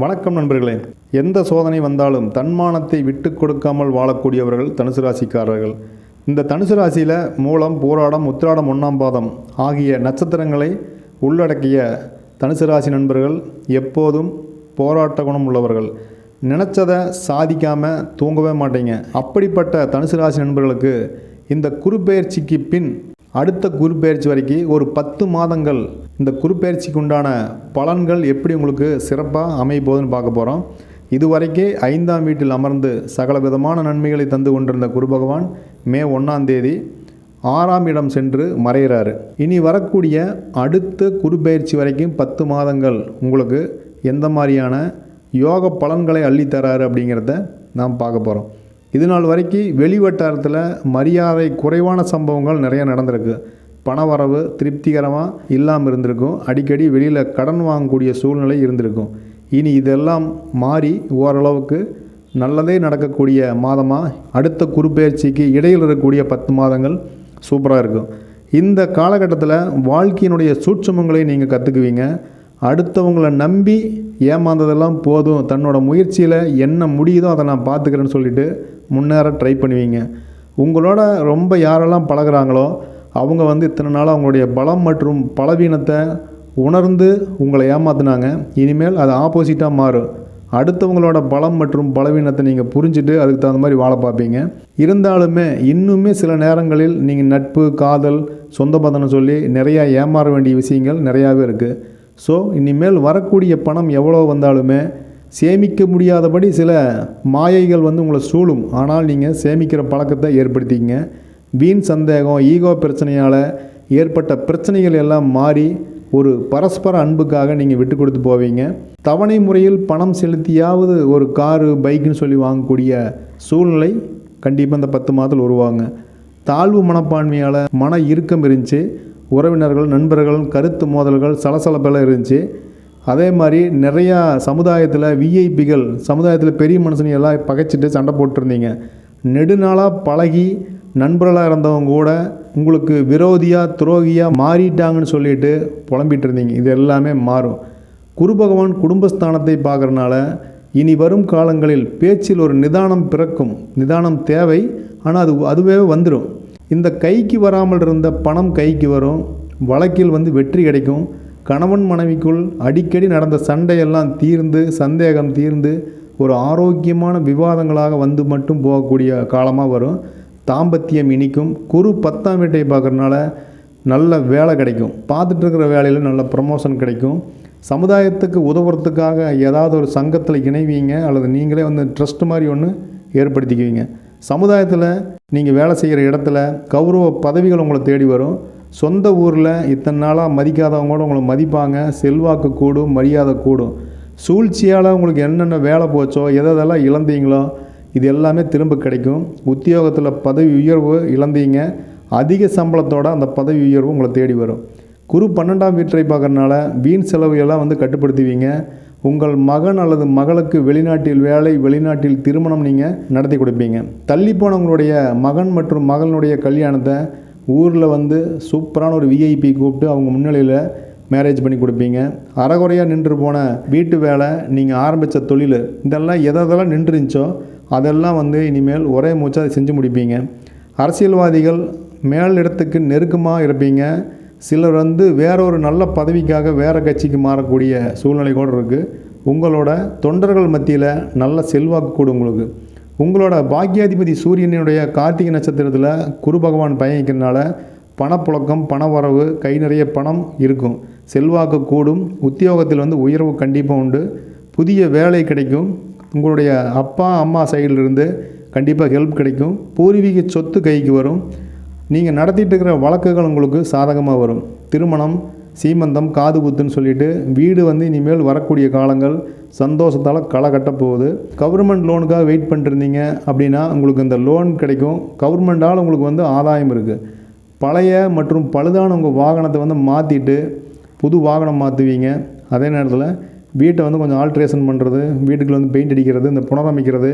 வணக்கம் நண்பர்களே. எந்த சோதனை வந்தாலும் தன்மானத்தை விட்டு கொடுக்காமல் வாழக்கூடியவர்கள் தனுசு ராசிக்காரர்கள். இந்த தனுசு ராசியில் மூலம் போராடம் உத்திராடம் ஒன்றாம் பாதம் ஆகிய நட்சத்திரங்களை உள்ளடக்கிய தனுசு ராசி நண்பர்கள் எப்போதும் போராட்ட குணம் உள்ளவர்கள். நினச்சதை சாதிக்காமல் தூங்கவே மாட்டீங்க. அப்படிப்பட்ட தனுசு ராசி நண்பர்களுக்கு இந்த குறுப்பெயர்ச்சிக்கு பின் அடுத்த குருப்பெயர்ச்சி வரைக்கும் ஒரு பத்து மாதங்கள் இந்த குருப்பெயர்ச்சிக்கு உண்டான பலன்கள் எப்படி உங்களுக்கு சிறப்பாக அமைய போகுதுன்னு பார்க்க போகிறோம் இதுவரைக்கே ஐந்தாம் வீட்டில் அமர்ந்து சகல விதமான நன்மைகளை தந்து கொண்டிருந்த குரு பகவான் மே ஒன்றாம் தேதி ஆறாம் இடம் சென்று மறைகிறாரு இனி வரக்கூடிய அடுத்த குருப்பெயர்ச்சி வரைக்கும் பத்து மாதங்கள் உங்களுக்கு எந்த மாதிரியான யோக பலன்களை அள்ளித்தராரு அப்படிங்கிறத நாம் பார்க்க போகிறோம் இது நாள் வரைக்கும் வெளி வட்டாரத்தில் மரியாதை குறைவான சம்பவங்கள் நிறைய நடந்திருக்கு. பணவரவு திருப்திகரமாக இல்லாமல் இருந்திருக்கும். அடிக்கடி வெளியில் கடன் வாங்கக்கூடிய சூழ்நிலை இருந்திருக்கும். இனி இதெல்லாம் மாறி ஓரளவுக்கு நல்லதே நடக்கக்கூடிய மாதமாக அடுத்த குறுப்பெயர்ச்சிக்கு இடையில் இருக்கக்கூடிய பத்து மாதங்கள் சூப்பராக இருக்கும். இந்த காலகட்டத்தில் வாழ்க்கையினுடைய சூட்சமங்களை நீங்கள் கற்றுக்குவீங்க அடுத்தவங்களை நம்பி ஏமாந்ததெல்லாம் போதும். தன்னோட முயற்சியில் என்ன முடியுதோ அதை நான் பார்த்துக்கிறேன்னு சொல்லிவிட்டு முன்னேற ட்ரை பண்ணுவீங்க. உங்களோட ரொம்ப யாரெல்லாம் பழகுறாங்களோ அவங்க வந்து இத்தனை நாள் அவங்களுடைய பலம் மற்றும் பலவீனத்தை உணர்ந்து உங்களை ஏமாத்தினாங்க. இனிமேல் அது ஆப்போசிட்டாக மாறும் அடுத்தவங்களோட பலம் மற்றும் பலவீனத்தை நீங்கள் புரிஞ்சுட்டு அதுக்கு தகுந்த மாதிரி வாழ பார்ப்பீங்க. இருந்தாலுமே இன்னுமே சில நேரங்களில் நீங்கள் நட்பு காதல் சொந்த பந்தனம் சொல்லி நிறையா ஏமாற வேண்டிய விஷயங்கள் நிறையாவே இருக்குது ஸோ இனிமேல் வரக்கூடிய பணம் எவ்வளோ வந்தாலுமே சேமிக்க முடியாதபடி சில மாயைகள் வந்து உங்களை சூழும். ஆனால் நீங்கள் சேமிக்கிற பழக்கத்தை ஏற்படுத்திக்கங்க. வீண் சந்தேகம் ஈகோ பிரச்சனையால் ஏற்பட்ட பிரச்சனைகள் எல்லாம் மாறி ஒரு பரஸ்பர அன்புக்காக நீங்கள் விட்டு கொடுத்து போவீங்க. தவணை முறையில் பணம் செலுத்தியாவது ஒரு காரு பைக்குன்னு சொல்லி வாங்கக்கூடிய சூழ்நிலை கண்டிப்பாக இந்த பத்து மாதத்தில் உருவாங்க தாழ்வு மனப்பான்மையால் மன இறுக்கம் இருந்துச்சு. உறவினர்கள் நண்பர்கள் கருத்து மோதல்கள் சலசலப்பெல்லாம் இருந்துச்சு. அதே மாதிரி நிறையா சமுதாயத்தில் விஐபிகள் சமுதாயத்தில் பெரிய மனுஷங்க எல்லாம் பகைச்சிட்டு சண்டை போட்டிருந்தீங்க. நெடுநாளாக பழகி நண்பர்களாக இருந்தவங்க கூட உங்களுக்கு விரோதியாக துரோகியாக மாறிட்டாங்கன்னு சொல்லிட்டு புலம்பிகிட்டு இருந்தீங்க இது எல்லாமே மாறும். குரு பகவான் குடும்பஸ்தானத்தை பார்க்குறனால இனி வரும் காலங்களில் பேச்சில் ஒரு நிதானம் பிறக்கும். நிதானம் தேவை ஆனால் அது அதுவே வந்துடும் இந்த கைக்கு வராமல் இருந்த பணம் கைக்கு வரும். வழக்கில் வந்து வெற்றி கிடைக்கும். கணவன் மனைவிக்குள் அடிக்கடி நடந்த சண்டையெல்லாம் தீர்ந்து சந்தேகம் தீர்ந்து ஒரு ஆரோக்கியமான விவாதங்களாக வந்து மட்டும் போகக்கூடிய காலமாக வரும். தாம்பத்தியம் இனிக்கும். குரு பத்தாம் வீட்டை பார்க்குறதுனால நல்ல வேலை கிடைக்கும். பார்த்துட்டு இருக்கிற வேலையில் நல்ல ப்ரமோஷன் கிடைக்கும். சமுதாயத்துக்கு உதவுறதுக்காக ஏதாவது ஒரு சங்கத்தில் இணைவீங்க அல்லது நீங்களே வந்து ட்ரஸ்ட் மாதிரி ஒன்று ஏற்படுத்திக்குவீங்க. சமுதாயத்தில் நீங்கள் வேலை செய்கிற இடத்துல கௌரவ பதவிகள் உங்களை தேடி வரும். சொந்த ஊரில் இத்தனை நாளாக மதிக்காதவங்க கூட உங்களை மதிப்பாங்க செல்வாக்கு கூடும் மரியாதை கூடும். சூழ்ச்சியால் உங்களுக்கு என்னென்ன வேலை போச்சோ எதெல்லாம் இழந்தீங்களோ இது எல்லாமே திரும்ப கிடைக்கும். உத்தியோகத்தில் பதவி உயர்வு இழந்தீங்க அதிக சம்பளத்தோடு அந்த பதவி உயர்வு உங்களை தேடி வரும். குரு பன்னெண்டாம் வீட்டை பார்க்குறனால வீண் செலவு எல்லாம் வந்து கட்டுப்படுத்துவீங்க. உங்கள் மகன் அல்லது மகளுக்கு வெளிநாட்டில் வேலை வெளிநாட்டில் திருமணம் நீங்கள் நடத்தி கொடுப்பீங்க. தள்ளி போனவங்களுடைய மகன் மற்றும் மகளுடைய கல்யாணத்தை ஊரில் வந்து சூப்பரான ஒரு விஐபி கூப்பிட்டு அவங்க முன்னிலையில் மேரேஜ் பண்ணி கொடுப்பீங்க. அறகுறையாக நின்று போன வீட்டு வேலை நீங்கள் ஆரம்பித்த தொழில் இதெல்லாம் எதெல்லாம் நின்றுருந்துச்சோ அதெல்லாம் வந்து இனிமேல் ஒரே மூச்சாக அதை செஞ்சு முடிப்பீங்க. அரசியல்வாதிகள் மேல் இடத்துக்கு நெருக்கமாக இருப்பீங்க. சிலர் வந்து வேற ஒரு நல்ல பதவிக்காக வேறு கட்சிக்கு மாறக்கூடிய சூழ்நிலை கூட இருக்குது உங்களோட தொண்டர்கள் மத்தியில் நல்ல செல்வாக்கு கூட உங்களுக்கு. உங்களோட பாக்கியாதிபதி சூரியனுடைய கார்த்திகை நட்சத்திரத்தில் குரு பகவான் பயணிக்கிறதுனால பணப்புழக்கம் பணவரவு கை நிறைய பணம் இருக்கும். செல்வாக்கு கூடும். உத்தியோகத்தில் வந்து உயர்வு கண்டிப்பாக உண்டு. புதிய வேலை கிடைக்கும். உங்களுடைய அப்பா அம்மா சைடிலிருந்து கண்டிப்பாக ஹெல்ப் கிடைக்கும். பூர்வீக சொத்து கைக்கு வரும். நீங்கள் நடத்திட்டு இருக்கிற வழக்குகள் உங்களுக்கு சாதகமாக வரும். திருமணம் சீமந்தம் காது குத்துன்னு சொல்லிட்டு வீடு வந்து இனிமேல் வரக்கூடிய காலங்கள் சந்தோஷத்தால் களை கட்ட போகுது. கவர்மெண்ட் லோனுக்காக வெயிட் பண்ணிருந்தீங்க அப்படின்னா உங்களுக்கு இந்த லோன் கிடைக்கும். கவர்மெண்டால் உங்களுக்கு வந்து ஆதாயம் இருக்குது பழைய மற்றும் பழுதான உங்கள் வாகனத்தை வந்து மாற்றிட்டு புது வாகனம் மாற்றுவீங்க அதே நேரத்தில் வீட்டை வந்து கொஞ்சம் ஆல்ட்ரேஷன் பண்ணுறது வீட்டுக்குள்ள வந்து பெயிண்ட் அடிக்கிறது இந்த புனரமைக்கிறது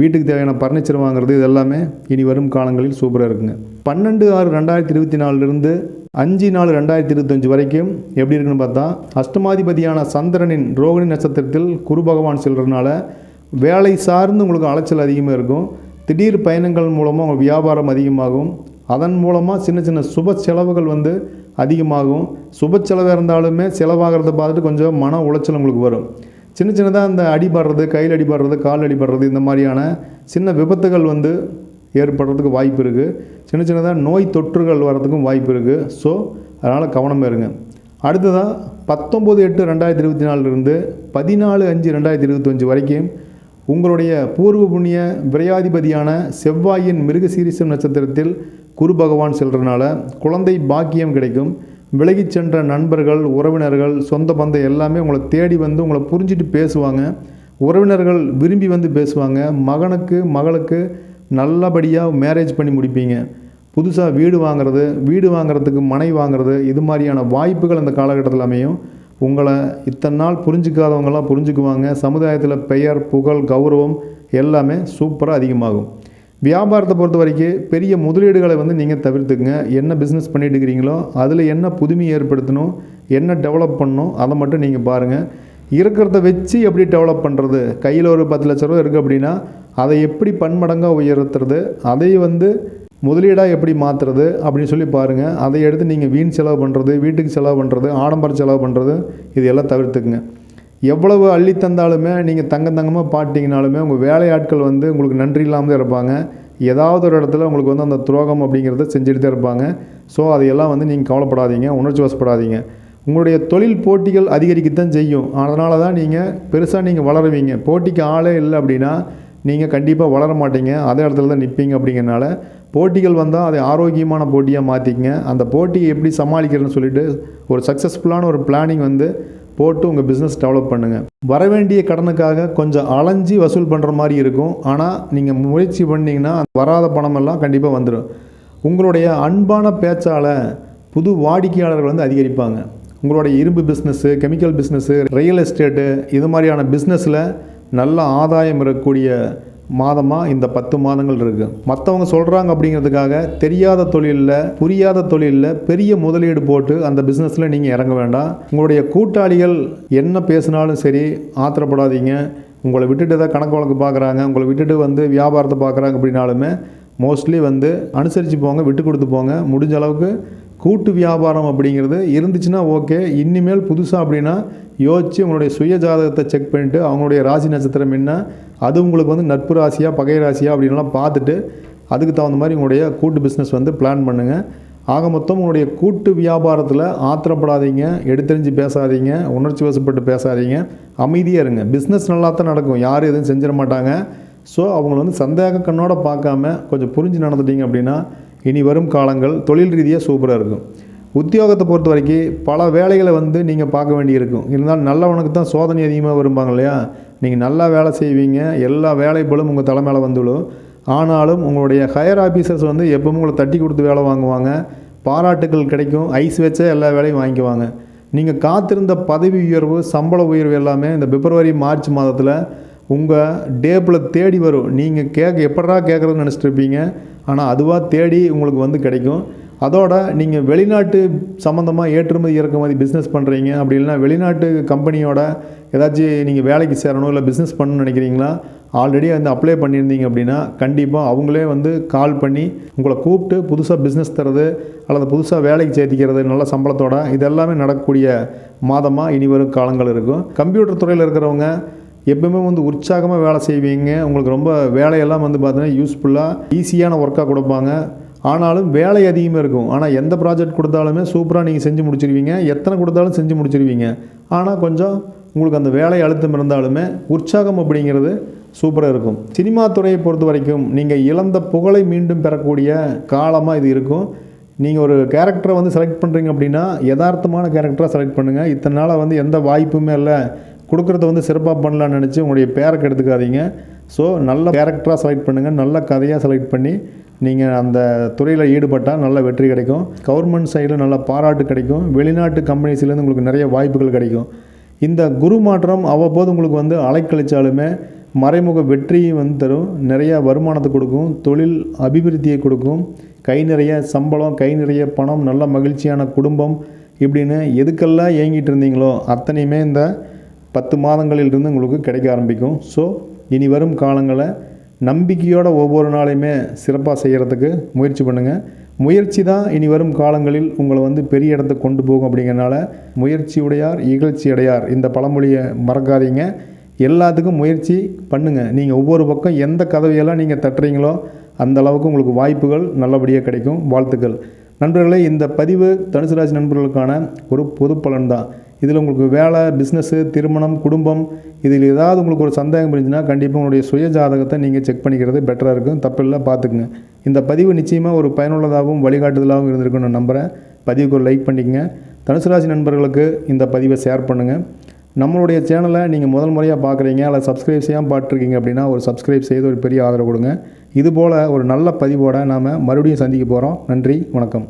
வீட்டுக்கு தேவையான பர்னிச்சர் வாங்குறது இது எல்லாமே இனி வரும் காலங்களில் சூப்பராக இருக்குங்க. பன்னெண்டு ஆறு ரெண்டாயிரத்தி இருபத்தி நாலுலேருந்து அஞ்சு நாலு ரெண்டாயிரத்தி இருபத்தஞ்சு வரைக்கும் எப்படி இருக்குன்னு பார்த்தா அஷ்டமாதிபதியான சந்திரனின் ரோகிணி நட்சத்திரத்தில் குரு பகவான் செல்றதுனால வேலை சார்ந்து உங்களுக்கு அலைச்சல் அதிகமாக இருக்கும். திடீர் பயணங்கள் மூலமாக உங்கள் வியாபாரம் அதிகமாகும். அதன் மூலமாக சின்ன சின்ன சுப செலவுகள் வந்து அதிகமாகும். சுப செலவாக இருந்தாலுமே செலவாகிறத பார்த்துட்டு கொஞ்சம் மன உளைச்சல் உங்களுக்கு வரும். சின்ன சின்னதாக அந்த அடிபடுறது கையில் அடிபடுறது கால் அடிபடுறது இந்த மாதிரியான சின்ன விபத்துகள் வந்து ஏற்படுறதுக்கு வாய்ப்பு இருக்குது சின்ன சின்னதாக நோய் தொற்றுகள் வர்றதுக்கும் வாய்ப்பு இருக்குது ஸோ அதனால் கவனமாக இருங்க அடுத்ததாக பத்தொம்போது எட்டு ரெண்டாயிரத்தி இருபத்தி நாலுலேருந்து பதினாலு அஞ்சு ரெண்டாயிரத்தி இருபத்தஞ்சு வரைக்கும் உங்களுடைய பூர்வ புண்ணிய விரையாதிபதியான செவ்வாயின் மிருகசீரிசம் நட்சத்திரத்தில் குரு பகவான் செல்றதுனால குழந்தை பாக்கியம் கிடைக்கும். விலகி சென்ற நண்பர்கள் உறவினர்கள் சொந்த பந்தம் எல்லாமே உங்களை தேடி வந்து உங்களை புரிஞ்சுட்டு பேசுவாங்க. உறவினர்கள் விரும்பி வந்து பேசுவாங்க. மகனுக்கு மகளுக்கு நல்லபடியாக மேரேஜ் பண்ணி முடிப்பீங்க. புதுசாக வீடு வாங்குறது வீடு வாங்குறதுக்கு மனை வாங்குறது இது மாதிரியான வாய்ப்புகள் அந்த காலகட்டத்தில் அமையும். உங்களை இத்தனை நாள் புரிஞ்சிக்காதவங்களாம் புரிஞ்சுக்குவாங்க. சமுதாயத்தில் பெயர் புகழ் கௌரவம் எல்லாமே சூப்பராக அதிகமாகும். வியாபாரத்தை பொறுத்த வரைக்கும் பெரிய முதலீடுகளை வந்து நீங்கள் தவிர்த்துக்குங்க. என்ன பிஸ்னஸ் பண்ணிட்டு இருக்கிறீங்களோ அதில் என்ன புதுமை ஏற்படுத்தணும் என்ன டெவலப் பண்ணணும் அதை மட்டும் நீங்கள் பாருங்கள் இருக்கிறத வச்சு எப்படி டெவலப் பண்ணுறது கையில் ஒரு பத்து லட்ச ரூபா இருக்குது அப்படின்னா அதை எப்படி பன்மடங்காக உயர்த்துறது அதை வந்து முதலீடாக எப்படி மாற்றுறது அப்படின்னு சொல்லி பாருங்கள் அதை எடுத்து நீங்கள் வீண் செலவு பண்ணுறது வீட்டுக்கு செலவு பண்ணுறது ஆடம்பர செலவு பண்ணுறது இது எல்லாம் தவிர்த்துக்குங்க. எவ்வளவு அள்ளி தந்தாலுமே நீங்கள் தங்க தங்கமாக பாட்டிங்கனாலுமே உங்கள் வேலையாட்கள் வந்து உங்களுக்கு நன்றி இல்லாமல் தான் இருப்பாங்க. ஏதாவது ஒரு இடத்துல உங்களுக்கு வந்து அந்த துரோகம் அப்படிங்கிறத செஞ்சுட்டு தான் இருப்பாங்க ஸோ அதையெல்லாம் வந்து நீங்கள் கவலைப்படாதீங்க உணர்ச்சி வசப்படாதீங்க. உங்களுடைய தொழில் போட்டிகள் அதிகரிக்கத்தான் செய்யும். அதனால தான் நீங்கள் பெருசாக நீங்கள் வளருவீங்க. போட்டிக்கு ஆளே இல்லை அப்படின்னா நீங்கள் கண்டிப்பாக வளர மாட்டீங்க. அதே இடத்துல தான் நிற்பீங்க அப்படிங்கிறனால போட்டிகள் வந்தால் அதை ஆரோக்கியமான போட்டியாக மாற்றிக்கங்க அந்த போட்டியை எப்படி சமாளிக்கிறதுன்னு சொல்லிட்டு ஒரு சக்ஸஸ்ஃபுல்லான ஒரு பிளானிங் வந்து போட்டு உங்கள் பிஸ்னஸ் டெவலப் பண்ணுங்கள் வரவேண்டிய கடனுக்காக கொஞ்சம் அலைஞ்சி வசூல் பண்ணுற மாதிரி இருக்கும். ஆனால் நீங்கள் முயற்சி பண்ணிங்கன்னா வராத பணமெல்லாம் கண்டிப்பாக வந்துடும் உங்களுடைய அன்பான பேச்சால் புது வாடிக்கையாளர்கள் வந்து அதிகரிப்பாங்க. உங்களுடைய இரும்பு business chemical business real estate இது மாதிரியான பிஸ்னஸில் நல்ல ஆதாயம் இருக்கக்கூடிய மாதமாக இந்த பத்து மாதங்கள் இருக்குது மற்றவங்க சொல்கிறாங்க அப்படிங்கிறதுக்காக தெரியாத தொழிலில் புரியாத தொழிலில் பெரிய முதலீடு போட்டு அந்த பிஸ்னஸில் நீங்கள் இறங்க வேண்டாம். உங்களுடைய கூட்டாளிகள் என்ன பேசினாலும் சரி ஆத்திரப்படாதீங்க. உங்களை விட்டுட்டு தான் கணக்கு வழக்கு பார்க்குறாங்க உங்களை விட்டுட்டு வந்து வியாபாரத்தை பார்க்குறாங்க அப்படின்னாலுமே மோஸ்ட்லி வந்து அனுசரித்து போங்க விட்டு கொடுத்து போங்க. முடிஞ்ச அளவுக்கு கூட்டு வியாபாரம் அப்படிங்கிறது இருந்துச்சுன்னா ஓகே இனிமேல் புதுசாக அப்படின்னா யோசித்து உங்களுடைய சுய ஜாதகத்தை செக் பண்ணிவிட்டு அவங்களுடைய ராசி நட்சத்திரம் என்ன அது உங்களுக்கு வந்து நட்பு ராசியா பகை ராசியாக அப்படின்லாம் பார்த்துட்டு அதுக்கு தகுந்த மாதிரி உங்களுடைய கூட்டு பிஸ்னஸ் வந்து பிளான் பண்ணுங்கள் ஆக மொத்தம் உங்களுடைய கூட்டு வியாபாரத்தில் ஆத்திரப்படாதீங்க எடுத்தெறிஞ்சு பேசாதீங்க உணர்ச்சி வசப்பட்டு பேசாதீங்க அமைதியாக இருங்க. பிஸ்னஸ் நல்லா தான் நடக்கும் யாரும் எதுவும் செஞ்சிட மாட்டாங்க. ஸோ அவங்கள வந்து சந்தேக கண்ணோட பார்க்காம கொஞ்சம் புரிஞ்சு நடந்துட்டீங்க அப்படின்னா இனி வரும் காலங்கள் தொழில் ரீதியாக சூப்பராக இருக்கும். உத்தியோகத்தை பொறுத்த வரைக்கும் பல வேலைகளை வந்து நீங்கள் பார்க்க வேண்டியிருக்கும். இருந்தாலும் நல்லவனுக்கு தான் சோதனை அதிகமாக விரும்பாங்க இல்லையா நீங்கள் நல்லா வேலை செய்வீங்க எல்லா வேலை உங்கள் தலை மேலே வந்துவிடும். ஆனாலும் உங்களுடைய ஹையர் ஆஃபீஸர்ஸ் வந்து எப்பவும் உங்களை தட்டி கொடுத்து வேலை வாங்குவாங்க. பாராட்டுகள் கிடைக்கும் ஐஸ் வச்சே எல்லா வேலையும் வாங்கிக்குவாங்க. நீங்கள் காத்திருந்த பதவி உயர்வு சம்பள உயர்வு எல்லாமே இந்த பிப்ரவரி மார்ச் மாதத்தில் உங்கள் டேபிள் தேடி வரும். நீங்கள் கேட்க எப்படா கேட்குறதுன்னு நினச்சிட்டு இருப்பீங்க ஆனால் அதுவாக தேடி உங்களுக்கு வந்து கிடைக்கும். அதோட நீங்கள் வெளிநாட்டு சம்மந்தமாக ஏற்றுமதி இறக்குமதி பிஸ்னஸ் பண்ணுறீங்க அப்படி இல்லைனா வெளிநாட்டு கம்பெனியோட ஏதாச்சும் நீங்கள் வேலைக்கு சேரணும் இல்லை பிஸ்னஸ் பண்ணணும்னு நினைக்கிறீங்களா? ஆல்ரெடி வந்து அப்ளை பண்ணியிருந்தீங்க அப்படின்னா கண்டிப்பாக அவங்களே வந்து கால் பண்ணி உங்களை கூப்பிட்டு புதுசாக பிஸ்னஸ் தரது அல்லது புதுசாக வேலைக்கு சேர்த்திக்கிறது நல்ல சம்பளத்தோட இதெல்லாமே நடக்கக்கூடிய மாதமாக இனி வரும் காலங்கள் இருக்கும். கம்ப்யூட்டர் துறையில் இருக்கிறவங்க எப்பவுமே வந்து உற்சாகமாக வேலை செய்வீங்க. உங்களுக்கு ரொம்ப வேலையெல்லாம் வந்து பார்த்தீங்கன்னா யூஸ்ஃபுல்லாக ஈஸியான ஒர்க்காக கொடுப்பாங்க. ஆனாலும் வேலை அதிகமாக இருக்கும். ஆனால் எந்த ப்ராஜெக்ட் கொடுத்தாலுமே சூப்பராக நீங்கள் செஞ்சு முடிச்சிருவீங்க. எத்தனை கொடுத்தாலும் செஞ்சு முடிச்சிருவீங்க. ஆனால் கொஞ்சம் உங்களுக்கு அந்த வேலை அழுத்தம் இருந்தாலுமே உற்சாகம் அப்படிங்கிறது சூப்பராக இருக்கும். சினிமா துறையை பொறுத்த வரைக்கும் நீங்கள் இழந்த புகழை மீண்டும் பெறக்கூடிய காலமாக இது இருக்கும். நீங்கள் ஒரு கேரக்டரை வந்து செலக்ட் பண்ணுறீங்க அப்படின்னா யதார்த்தமான கேரக்டராக செலக்ட் பண்ணுங்கள் இத்தனை நாளாக வந்து எந்த வாய்ப்புமே இல்லை. கொடுக்குறத வந்து சிறப்பாக பண்ணலான்னு நினச்சி உங்களுடைய பேரை கெடுத்துக்காதீங்க ஸோ நல்ல கேரக்டராக செலக்ட் பண்ணுங்கள் நல்ல கதையாக செலக்ட் பண்ணி நீங்கள் அந்த துறையில் ஈடுபட்டால் நல்ல வெற்றி கிடைக்கும். கவர்மெண்ட் சைடில் நல்ல பாராட்டு கிடைக்கும். வெளிநாட்டு கம்பெனிஸ்லேருந்து உங்களுக்கு நிறைய வாய்ப்புகள் கிடைக்கும். இந்த குரு மாற்றம் அவ்வப்போது உங்களுக்கு வந்து அலைக்கழிச்சாலுமே மறைமுக வெற்றியும் வந்து தரும். நிறையா வருமானத்தை கொடுக்கும். தொழில் அபிவிருத்தியை கொடுக்கும். கை நிறைய சம்பளம் கை நிறைய பணம் நல்ல மகிழ்ச்சியான குடும்பம் இப்படின்னு எதுக்கெல்லாம் இயங்கிட்டு இருந்தீங்களோ அத்தனையுமே இந்த பத்து மாதங்களிலிருந்து உங்களுக்கு கிடைக்க ஆரம்பிக்கும். ஸோ இனி வரும் காலங்களை நம்பிக்கையோட ஒவ்வொரு நாளையுமே சிறப்பாக செய்கிறதுக்கு முயற்சி பண்ணுங்கள் முயற்சி தான் இனி வரும் காலங்களில் உங்களை வந்து பெரிய இடத்துக்கு கொண்டு போகும் அப்படிங்கிறனால முயற்சியுடையார் இகழ்ச்சி அடையார் இந்த பழமொழியை மறக்காதீங்க. எல்லாத்துக்கும் முயற்சி பண்ணுங்கள் நீங்கள் ஒவ்வொரு பக்கம் எந்த கதவையெல்லாம் நீங்கள் தட்டுறீங்களோ அந்த அளவுக்கு உங்களுக்கு வாய்ப்புகள் நல்லபடியாக கிடைக்கும். வாழ்த்துக்கள். நண்பர்களே இந்த பதிவு தனுசு ராசி நண்பர்களுக்கான ஒரு பொது பலன் தான். இதில் உங்களுக்கு வேலை பிஸ்னஸ்ஸு திருமணம் குடும்பம் இதில் ஏதாவது உங்களுக்கு ஒரு சந்தேகம் இருந்துச்சுன்னா கண்டிப்பாக உங்களுடைய சுய ஜாதகத்தை நீங்கள் செக் பண்ணிக்கிறது பெட்டராக இருக்கும். தப்பில்லை பார்த்துக்குங்க. இந்த பதிவு நிச்சயமாக ஒரு பயனுள்ளதாகவும் வழிகாட்டுதலாகவும் இருந்திருக்குன்னு நான் நம்புகிறேன் பதிவுக்கு ஒரு லைக் பண்ணிக்கங்க. தனுசு ராசி நண்பர்களுக்கு இந்த பதிவை ஷேர் பண்ணுங்கள் நம்மளுடைய சேனலை நீங்கள் முதல் முறையாக பார்க்குறீங்க அல்ல சப்ஸ்கிரைப் செய்யாமல் பார்த்துருக்கீங்க அப்படின்னா ஒரு சப்ஸ்கிரைப் செய்து ஒரு பெரிய ஆதரவு கொடுங்க. இதுபோல் ஒரு நல்ல பதிவோடு நாம் மறுபடியும் சந்திக்க போகிறோம் நன்றி வணக்கம்.